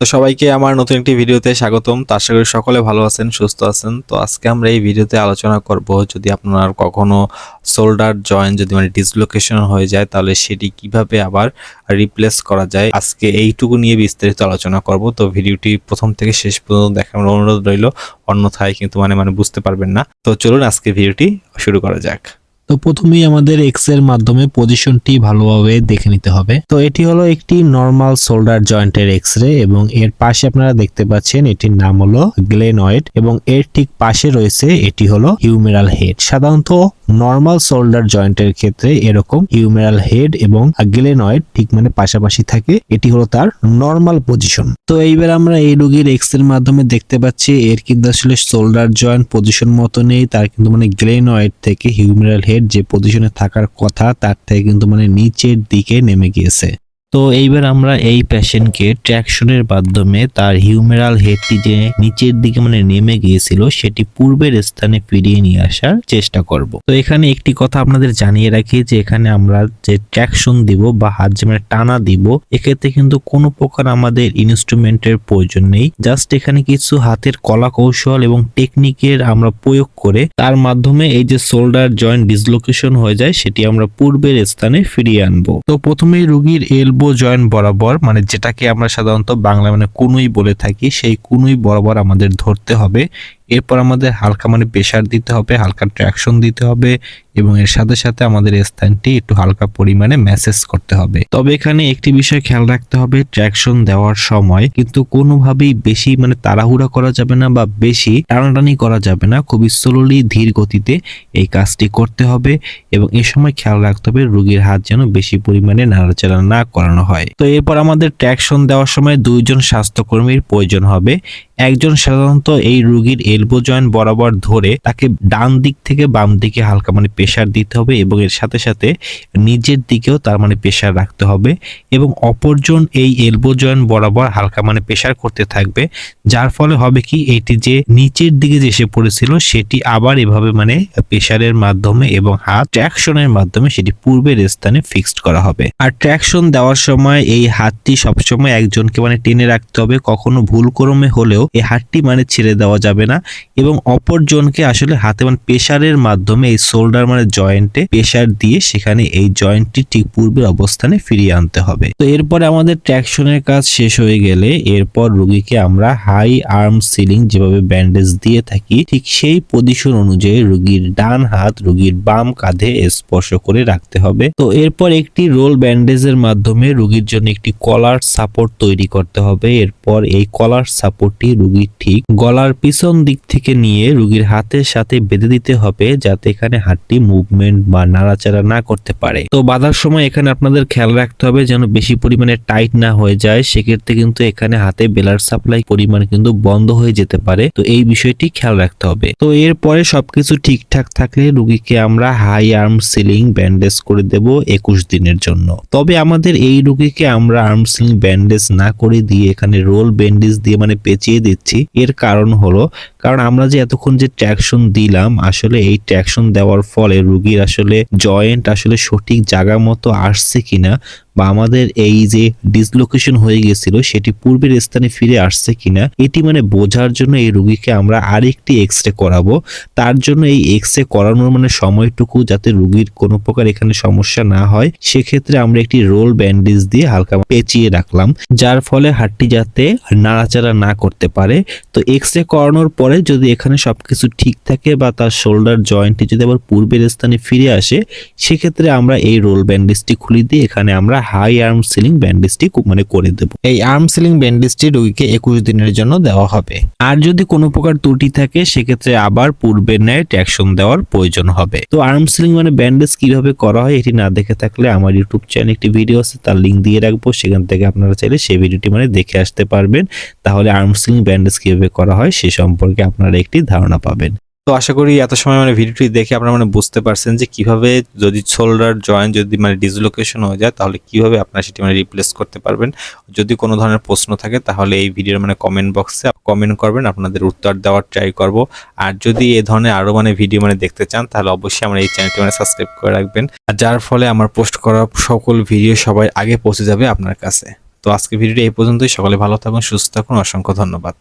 তো সবাইকে আমার নতুন একটি ভিডিওতে স্বাগতম। তো আশা করি সকলে ভালো আছেন, সুস্থ আছেন। তো আজকে আমরা এই ভিডিওতে আলোচনা করব যদি আপনার কখনো শোল্ডার জয়েন্ট যদি মানে ডিসলোকেশন হয়ে যায়, তাহলে সেটি কীভাবে আবার রিপ্লেস করা যায়? আজকে এইটুকু নিয়ে বিস্তারিত আলোচনা করব। তো ভিডিওটি প্রথম থেকে শেষ পর্যন্ত দেখার অনুরোধ রইল। অন্যথায় কিন্তু মানে মানে বুঝতে পারবেন না। তো চলুন আজকে ভিডিওটি শুরু করা যাক। তো প্রথমেই আমাদের এক্সের মাধ্যমে পজিশনটি ভালোভাবে দেখে নিতে হবে। তো এটি হলো একটি নর্মাল শোল্ডার জয়েন্টের এক্স রে এবং এর পাশে আপনারা দেখতে পাচ্ছেন এটির নাম হলো গ্লেনয়েড এবং এর ঠিক পাশে রয়েছে এটি হলো হিউমেরাল হেড সাধারণত নর্মাল শোল্ডার জয়েন্টের ক্ষেত্রে এরকম হিউমেরাল হেড এবং গ্লেনয়েড ঠিক মানে পাশাপাশি থাকে, এটি হলো তার নর্মাল পজিশন তো এইবার আমরা এই রোগীর এক্সের মাধ্যমে দেখতে পাচ্ছি, এর কিন্তু আসলে শোল্ডার জয়েন্ট পজিশন মতো নেই, তার কিন্তু মানে গ্লেনয়েড থেকে হিউমেরাল হেড যে পজিশনে থাকার কথা, তার থেকে কিন্তু মানে নিচের দিকে নেমে গিয়েছে। তো এইবার আমরা এই পেশেন্টকে ট্র্যাকশনের মাধ্যমে তার হিউমেরাল হেডটি যে নিচের দিকে মানে নেমে গিয়েছিল, সেটি পূর্বের স্থানে ফিরিয়ে নিয়ে আসার চেষ্টা করব। তো এখানে একটি কথা আপনাদের জানিয়ে রাখি যে এখানে আমরা যে ট্র্যাকশন দিব বা হাত যে মানে টানা দিব, এক্ষেত্রে কিন্তু কোনো প্রকার আমাদের ইনস্ট্রুমেন্টের প্রয়োজন নেই। জাস্ট এখানে কিছু হাতের কলা কৌশল এবং টেকনিকের আমরা প্রয়োগ করে তার মাধ্যমে এই যে শোল্ডার জয়েন্ট ডিসলোকেশন হয়ে যায়, সেটি আমরা পূর্বের স্থানে ফিরিয়ে আনব। তো প্রথমেই রোগীর এলবো জয়েন্ট বরাবর মানে যেটাকে আমরা সাধারণত বাংলা মানে কুনুই বলে থাকি, সেই কুনুই বরাবর আমাদের ধরতে হবে। এরপর আমাদের হালকা মানে প্রেশার দিতে হবে, হালকা ট্র্যাকশন দিতে হবে এবং এর সাথে সাথে আমাদের স্থানটি একটু হালকা পরিমাণে ম্যাসেজ করতে হবে। তবে এখানে একটি বিষয় খেয়াল রাখতে হবে ট্র্যাকশন দেওয়ার সময় কিন্তু কোনোভাবেই বেশি মানে তাড়াহুড়া করা যাবে না বা বেশি টানাটানি করা যাবে না, খুবই স্লোলি ধীর গতিতে এই কাজটি করতে হবে এবং এ সময় খেয়াল রাখতে হবে রুগীর হাত যেন বেশি পরিমাণে নাড়াচাড়া না করানো হয়। তো এরপর আমাদের ট্র্যাকশন দেওয়ার সময় দুইজন স্বাস্থ্যকর্মীর প্রয়োজন হবে, একজন সাধারণত এই রোগীর এলবো জয়েন্ট বরাবর ধরে তাকে ডান দিক থেকে বাম দিকে হালকা মানে প্রেশার দিতে হবে এবং এর সাথে সাথে নিজের দিকেও তার মানে প্রেশার রাখতে হবে এবং অপরজন এই এলবো জয়েন্ট বরাবর হালকা মানে প্রেশার করতে থাকবে। যার ফলে হবে কি, এটি যে নিচের দিকে যে এসে পড়েছিল, সেটি আবার এভাবে মানে প্রেশারের মাধ্যমে এবং হাত ট্র্যাকশনের মাধ্যমে সেটি পূর্বের স্থানে ফিক্সড করা হবে। আর ট্র্যাকশন দেওয়ার সময় এই হাতটি সবসময় একজনকে মানে টেনে রাখতে হবে। কখনো ভুল ক্রমে হলেও এই হাতটি মানে ছেড়ে দেওয়া যাবে না। এবং অপরজনকে আসলে হাতে মানে প্রেশারের মাধ্যমে এই শোল্ডার মানে জয়েন্টে প্রেশার দিয়ে সেখানে এই জয়েন্টটি ঠিক পূর্বের অবস্থানে ফিরিয়ে আনতে হবে। তো এরপরে আমাদের ট্র্যাকশনের কাজ শেষ হয়ে গেলে এরপর রোগীকে আমরা হাই আর্ম সিলিং যেভাবে ব্যান্ডেজ দিয়ে থাকি, ঠিক সেই পজিশন অনুযায়ী রোগীর ডান হাত রোগীর বাম কাঁধে স্পর্শ করে রাখতে হবে। তো এরপর একটি রোল ব্যান্ডেজের মাধ্যমে রোগীর জন্য একটি কলার সাপোর্ট তৈরি করতে হবে। এরপর এই কলার সাপোর্টটি রোগীর ঠিক গলার পিছন দিক থেকে নিয়ে রুগীর হাতের সাথে বেঁধে দিতে হবে যাতে এখানে হাতটি মুভমেন্ট বা নাড়াচাড়া না করতে পারে। তো বাঁধার সময় এখানে আপনাদের খেয়াল রাখতে হবে যেন বেশি পরিমাণে টাইট না হয়ে যায়। সেক্ষেত্রে কিন্তু এখানে হাতে বেলার সাপ্লাই পরিমাণ কিন্তু বন্ধ হয়ে যেতে পারে। তো এই বিষয়টি খেয়াল রাখতে হবে। তো এরপরে সবকিছু ঠিকঠাক থাকলে রুগীকে আমরা হাই আর্ম সিলিং ব্যান্ডেজ করে দেব একুশ দিনের জন্য। তবে আমাদের এই রুগীকে আমরা আর্ম সিলিং ব্যান্ডেজ না করে দিয়ে এখানে রোল ব্যান্ডেজ দিয়ে মানে পেঁচিয়ে দিচ্ছি। এর কারণ হলো কারণ আমরা যে এতক্ষণ যে ট্র্যাকশন দিলাম, আসলে এই ট্র্যাকশন দেওয়ার ফলে রুগীর আসলে জয়েন্ট আসলে সঠিক জায়গা মতো আসছে কিনা বা আমাদের এই যে ডিসলোকেশন হয়ে গেছিল সেটি পূর্বের স্থানে ফিরে আসছে কিনা, এটি মানে বোঝার জন্য এই রোগীকে আমরা আরেকটি এক্স রে করাবো। তার জন্য এই এক্স রে করানোর মানে সময়টুকু যাতে রোগীর কোনো প্রকার এখানে সমস্যা না হয়, সেক্ষেত্রে আমরা একটি রোল ব্যান্ডেজ দিয়ে হালকা পেঁচিয়ে রাখলাম, যার ফলে হাড়টি যাতে নাড়াচাড়া না করতে পারে। তো এক্স রে করানোর পরে যদি এখানে সবকিছু ঠিক থাকে বা তার শোল্ডার জয়েন্টটি যদি আবার পূর্বের স্থানে ফিরে আসে, সেক্ষেত্রে আমরা এই রোল ব্যান্ডেজটি খুলে দিয়ে এখানে আমরা হাই আর্ম সিলিং ব্যান্ডেজটি মানে করে দেব। এই আর্ম সিলিং ব্যান্ডেজটি রোগীকে একুশ দিনের জন্য দেওয়া হবে। আর যদি কোনো প্রকার ত্রুটি থাকে সেক্ষেত্রে আবার পূর্বের ন্যায় ট্যাকশন দেওয়ার প্রয়োজন হবে। তো আর্ম সিলিং মানে ব্যান্ডেজ কীভাবে করা হয় এটি না দেখে থাকলে আমার ইউটিউব চ্যানেল একটি ভিডিও আছে তার লিঙ্ক দিয়ে রাখব। সেখান থেকে আপনারা চাইলে সেই ভিডিওটি মানে দেখে আসতে পারবেন। তাহলে আর্ম সিলিং ব্যান্ডেজ কীভাবে করা হয় সে সম্পর্কে আপনারা একটি ধারণা পাবেন। তো আশা করি এত সময় মানে ভিডিওটি দেখে আপনারা মানে বুঝতে পারছেন যে কীভাবে যদি শোল্ডার জয়েন্ট যদি মানে ডিসলোকেশন হয়ে যায়, তাহলে কীভাবে আপনারা সেটি মানে রিপ্লেস করতে পারবেন? যদি কোনো ধরনের প্রশ্ন থাকে, তাহলে এই ভিডিওর মানে কমেন্ট বক্সে কমেন্ট করবেন, আপনাদের উত্তর দেওয়ার ট্রাই করব। আর যদি এ ধরনের আরও মানে ভিডিও মানে দেখতে চান, তাহলে অবশ্যই আমার এই চ্যানেলটি মানে সাবস্ক্রাইব করে রাখবেন। আর যার ফলে আমার পোস্ট করা সকল ভিডিও সবাই আগে পৌঁছে যাবে আপনার কাছে। তো আজকে ভিডিওটি এই পর্যন্তই। সকলে ভালো থাকুন, সুস্থ থাকুন, অসংখ্য ধন্যবাদ।